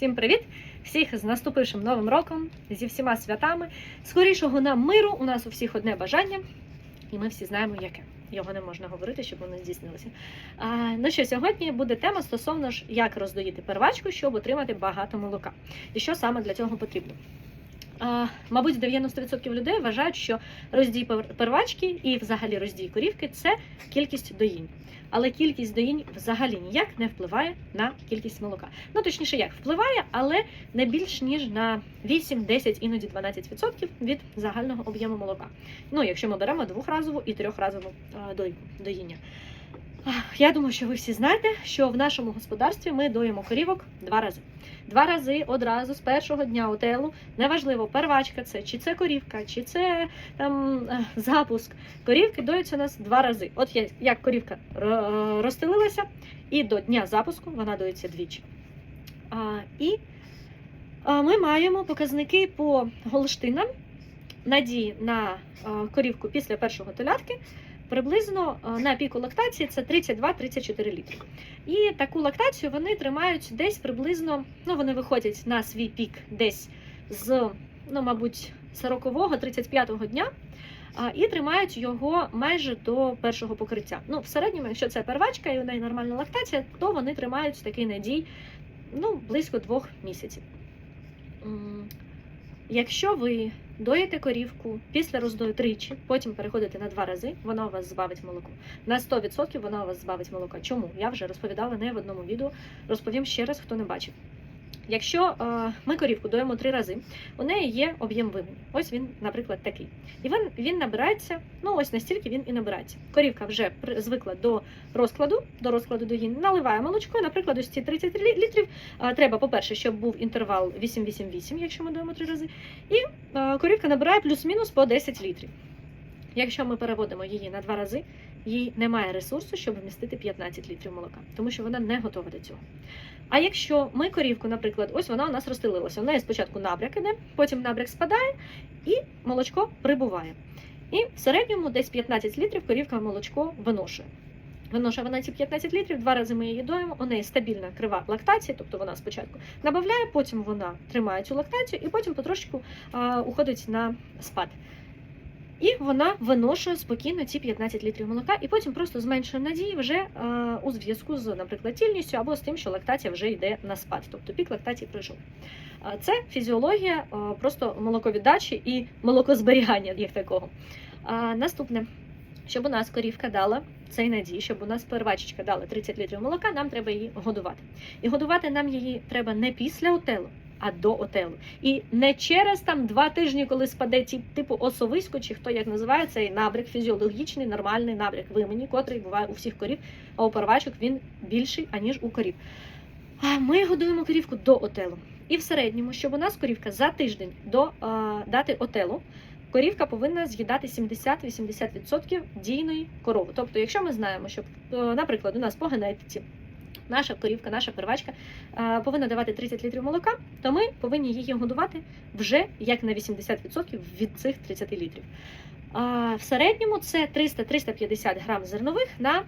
Всім привіт! Всіх з наступившим новим роком, зі всіма святами. Скорішого нам миру. У нас у всіх одне бажання, і ми всі знаємо, яке. Його не можна говорити, щоб воно здійснилося. А, ну що, сьогодні буде тема стосовно ж, як роздоїти первачку, щоб отримати багато молока. І що саме для цього потрібно. Мабуть, 90% людей вважають, що роздій первачки і взагалі роздій корівки це кількість доїнь. Але кількість доїнь взагалі ніяк не впливає на кількість молока. Ну точніше, як впливає, але не більш ніж на 8, 10, іноді 12% від загального об'єму молока. Ну, якщо ми беремо двохразову і трьохразову доїння. Я думаю, що ви всі знаєте, що в нашому господарстві ми доїмо корівок два рази. Два рази одразу з першого дня отелу. Неважливо, первачка це чи це корівка, чи це там е, запуск. Корівки доються у нас два рази. От як корівка розстелилася, і до дня запуску вона доїться двічі. А, і ми маємо показники по голштинам надії на а, корівку після першого телятки. Приблизно на піку лактації це 32-34 літри. І таку лактацію вони тримають десь приблизно, ну вони виходять на свій пік десь з, ну, мабуть, 40-го, 35-го дня. І тримають його майже до першого покриття. Ну, в середньому, якщо це первачка і у неї нормальна лактація, то вони тримають такий надій ну, близько двох місяців. Якщо ви доїте корівку після роздою тричі, потім переходите на два рази, вона у вас збавить молоко. На 100% вона у вас збавить молока. Чому? Я вже розповідала не в одному відео. Розповім ще раз, хто не бачив. Якщо е, ми корівку доїмо три рази, у неї є об'єм вимені. Ось він, наприклад, такий. І він, він набирається, ну ось настільки він і набирається. Корівка вже звикла до розкладу, до розкладу доїн, наливає молочко, наприклад, ось ці 30 літрів. е, треба, по-перше, щоб був інтервал 8-8-8, якщо ми доїмо три рази. І е, корівка набирає плюс-мінус по 10 літрів. Якщо ми переводимо її на два рази, їй немає ресурсу, щоб вмістити 15 літрів молока, тому що вона не готова до цього. А якщо ми корівку, наприклад, ось вона у нас розстелилася, у неї спочатку набряк іде, потім набряк спадає і молочко прибуває. І в середньому десь 15 літрів корівка молочко виношує. Виношує вона ці 15 літрів, два рази ми її доїмо, у неї стабільна крива лактація, тобто вона спочатку набавляє, потім вона тримає цю лактацію і потім потрошечку а, уходить на спад. І вона виношує спокійно ці 15 літрів молока, і потім просто зменшує надії вже е, у зв'язку з, наприклад, тільністю або з тим, що лактація вже йде на спад, тобто пік лактації пройшов. Е, Це фізіологія е, просто молоковіддачі і молокозберігання як такого. А, наступне, щоб у нас корівка дала цей надій, щоб у нас первачечка дала 30 літрів молока, нам треба її годувати. І годувати нам її треба не після отелу, а до отелу. І не через там два тижні, коли спаде ті, типу осовисько, чи хто як називає цей набряк, фізіологічний, нормальний набряк вимені, котрий буває у всіх корів, а у первачок він більший, аніж у корів. А Ми годуємо корівку до отелу. І в середньому, щоб у нас корівка за тиждень до а, дати отелу, корівка повинна з'їдати 70-80% дійної корови. Тобто, якщо ми знаємо, що, е, наприклад, у нас по генетиці наша корівка, наша первачка е, повинна давати 30 літрів молока, то ми повинні її годувати вже як на 80% від цих 30 літрів. В середньому це 300-350 грам зернових на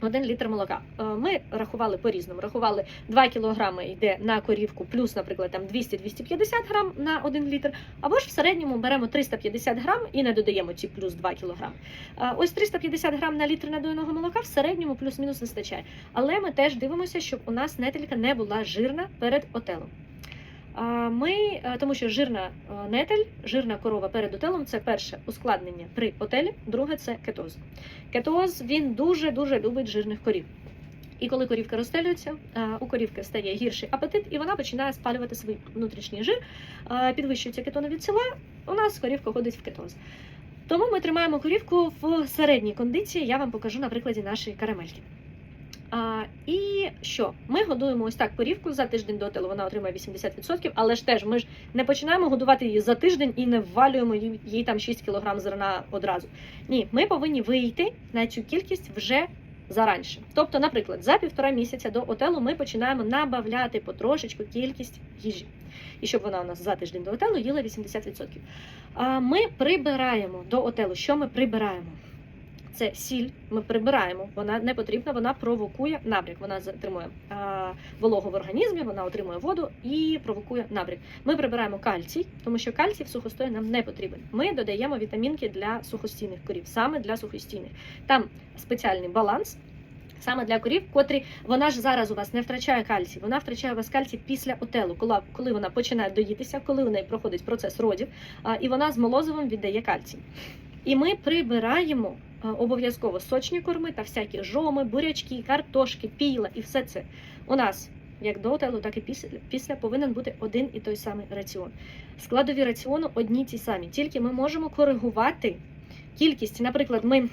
1 літр молока. Е, Ми рахували по-різному. Рахували 2 кілограми йде на корівку, плюс, наприклад, там 200-250 грам на 1 літр. Або ж в середньому беремо 350 грам і не додаємо ці плюс 2 кілограм. Е, Ось 350 грам на літр надоїного молока в середньому плюс-мінус вистачає. Але ми теж дивимося, щоб у нас нетелька не була жирна перед отелом. Ми, е, тому що жирна е, нетель, жирна корова перед отелом це перше ускладнення при отелі, друге це кетоз. Кетоз він дуже дуже любить жирних корів. І коли корівка розстелюється, е, у корівки стає гірший апетит, і вона починає спалювати свій внутрішній жир, підвищуються кетонові тіла, у нас корівка ходить в кетоз. Тому ми тримаємо корівку в середній кондиції. Я вам покажу на прикладі нашої карамельки. А, і що? Ми годуємо ось так корівку за тиждень до отелу, вона отримає 80%, але ж теж ми ж не починаємо годувати її за тиждень і не ввалюємо їй, їй там 6 кг зерна одразу. Ні, ми повинні вийти на цю кількість вже заранше. Тобто, наприклад, за півтора місяця до отелу ми починаємо набавляти потрошечку кількість їжі. І щоб вона у нас за тиждень до отелу їла 80%. А ми прибираємо до отелу. Що ми прибираємо? Це сіль. Ми прибираємо. Вона не потрібна, вона провокує набряк. Вона затримує вологу в організмі, вона отримує воду і провокує набряк. Ми прибираємо кальцій, тому що кальцій в сухостої нам не потрібен. Ми додаємо вітамінки для сухостійних корів, саме для сухостійних. Там спеціальний баланс. Саме для корів, котрі вона ж зараз у вас не втрачає кальцій, вона втрачає у вас кальцій після отелу, коли, коли вона починає доїтися, коли у неї проходить процес родів, а, і вона з молозивом віддає кальцій. І ми прибираємо обов'язково сочні корми та всякі жоми, бурячки, картошки, піла і все це. У нас як до отелу, так і після, після повинен бути один і той самий раціон. Складові раціону одні ті самі, тільки ми можемо коригувати кількість. Наприклад, ми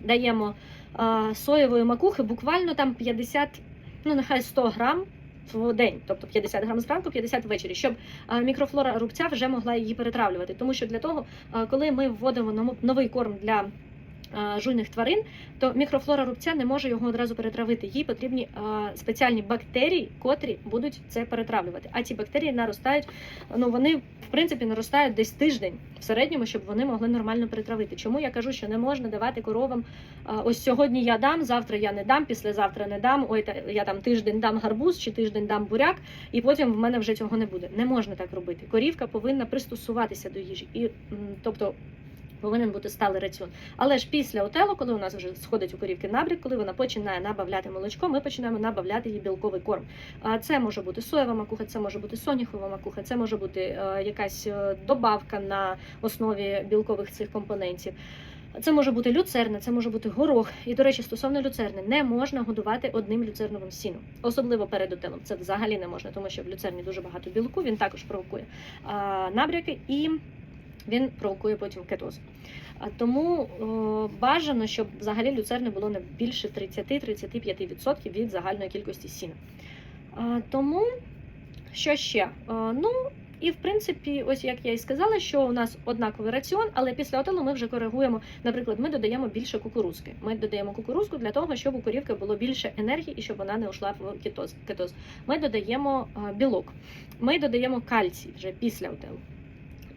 даємо а, соєвої макухи буквально там 50, ну нехай 100 грам в день, тобто 50 грам зранку, 50 ввечері, щоб а, мікрофлора рубця вже могла її перетравлювати. Тому що для того, а, коли ми вводимо новий корм для жуйних тварин, то мікрофлора рубця не може його одразу перетравити. Їй потрібні спеціальні бактерії, котрі будуть це перетравлювати. А ці бактерії наростають, ну вони в принципі наростають десь тиждень в середньому, щоб вони могли нормально перетравити. Чому я кажу, що не можна давати коровам ось сьогодні я дам, завтра я не дам, післязавтра не дам. Ой, та я там тиждень дам гарбуз чи тиждень дам буряк, і потім в мене вже цього не буде. Не можна так робити. Корівка повинна пристосуватися до їжі, і тобто. Повинен бути сталий раціон. Але ж після отелу, коли у нас вже сходить у корівки набрік, коли вона починає набавляти молочко, ми починаємо набавляти їй білковий корм. Це може бути соєва макуха, це може бути соняхова макуха, це може бути е, якась е, добавка на основі білкових цих компонентів. Це може бути люцерна, це може бути горох. І, до речі, стосовно люцерни, не можна годувати одним люцерновим сіном, особливо перед отелом. Це взагалі не можна, тому що в люцерні дуже багато білку, він також провокує а, набряки і він провокує потім кетоз. Тому е, бажано, щоб взагалі люцерни було не більше 30-35% від загальної кількості сіна. Тому що ще? Ну, і в принципі, ось як я і сказала, що у нас однаковий раціон, але після отелу ми вже коригуємо. Наприклад, ми додаємо більше кукурузки. Ми додаємо кукурузку для того, щоб у корівки було більше енергії і щоб вона не ушла в кетоз. Ми додаємо е, білок, ми додаємо кальцій вже після отелу.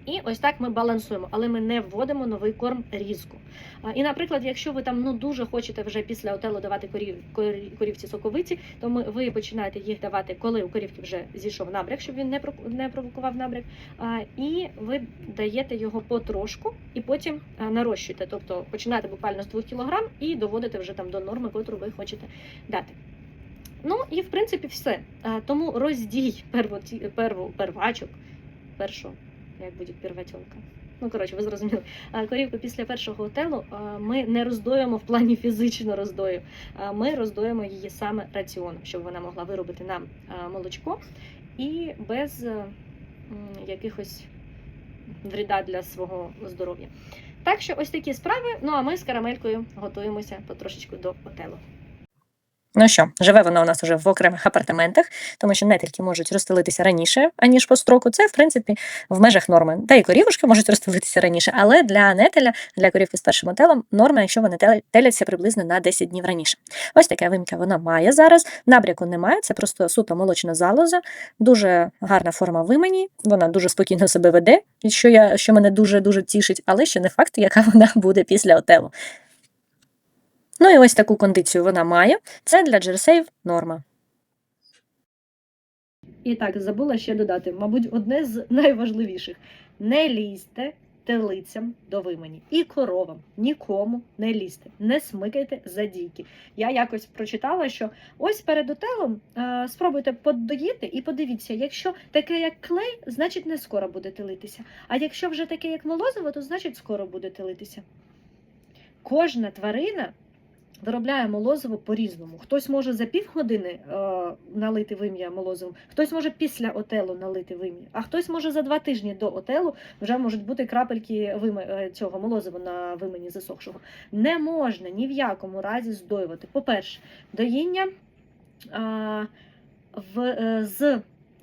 І ось так ми балансуємо, але ми не вводимо новий корм різко. І, наприклад, якщо ви там ну дуже хочете вже після отелу давати корів, корі- корівці соковиці, то ми, ви починаєте їх давати, коли у корівки вже зійшов набряк, щоб він не не провокував набряк. І ви даєте його потрошку і потім нарощуєте. Тобто починаєте буквально з 2 кг і доводите вже там до норми, котру ви хочете дати. Ну і в принципі все. Тому роздій первоті, перву, первачок, першу як буде перватілка. Ну, коротше, ви зрозуміли. Корівку після першого готелу ми не роздоюємо в плані фізично роздою. Ми роздоїмо її саме раціоном, щоб вона могла виробити нам молочко і без е, якихось вреда для свого здоров'я. Так що ось такі справи. Ну а ми з карамелькою готуємося потрошечку до готелу. Ну що, живе вона у нас уже в окремих апартаментах, тому що нетельки можуть розстелитися раніше, аніж по строку. Це, в принципі, в межах норми. Та й корівушки можуть розстелитися раніше, але для нетеля, для корівки з першим отелом, норма, якщо вони теляться приблизно на 10 днів раніше. Ось таке вим'я вона має зараз. Набряку немає, це просто суто молочна залоза, дуже гарна форма вимені, вона дуже спокійно себе веде, що, я, що мене дуже-дуже тішить, але ще не факт, яка вона буде після отелу. Ну і ось таку кондицію вона має. Це для джерсеїв норма. І так, забула ще додати, мабуть, одне з найважливіших: не лізьте телицям до вимені і коровам нікому не лізьте, не смикайте задійки. Я якось прочитала, що ось перед отелом е, спробуйте подоїти і подивіться, якщо таке як клей, значить не скоро буде телитися. А якщо вже таке як молозиво, то значить скоро буде телитися. Кожна тварина виробляє молозиво по-різному. Хтось може за півгодини е, налити вим'я молозивом, хтось може після отелу налити вим'я, а хтось може за два тижні до отелу вже можуть бути крапельки виме, е, цього молозива на вимені засохшого. Не можна ні в якому разі здоювати. По-перше, доїння а, в, е, з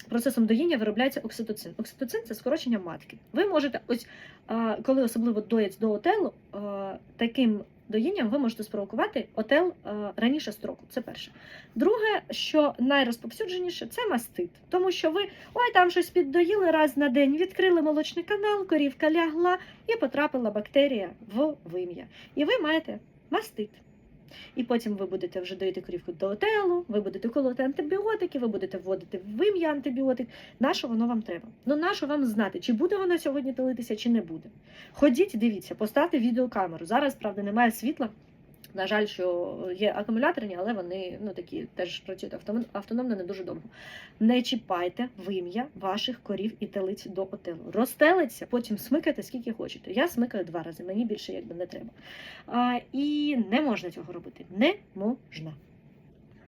процесом доїння виробляється окситоцин. Окситоцин це скорочення матки. Ви можете, ось коли особливо доять до отелу, таким доїнням ви можете спровокувати отел а, раніше строку. Це перше. Друге, що найрозповсюдженіше, це мастит. Тому що ви ой, там щось піддоїли раз на день, відкрили молочний канал, корівка лягла і потрапила бактерія в вим'я. І ви маєте мастит. І потім ви будете вже доїти корівку до отелу, ви будете колоти антибіотики, ви будете вводити в ім'я антибіотик. На що воно вам треба? Ну на що вам знати, чи буде вона сьогодні талитися, чи не буде. Ходіть, дивіться, поставте відеокамеру. Зараз, правда, немає світла. На жаль, що є акумуляторні, але вони ну такі теж працюють автоном- автономно не дуже довго. Не чіпайте вим'я ваших корів і телиць до отелу. Розстелиться, потім смикайте скільки хочете. Я смикаю два рази, мені більше якби не треба. А, і не можна цього робити. Не можна.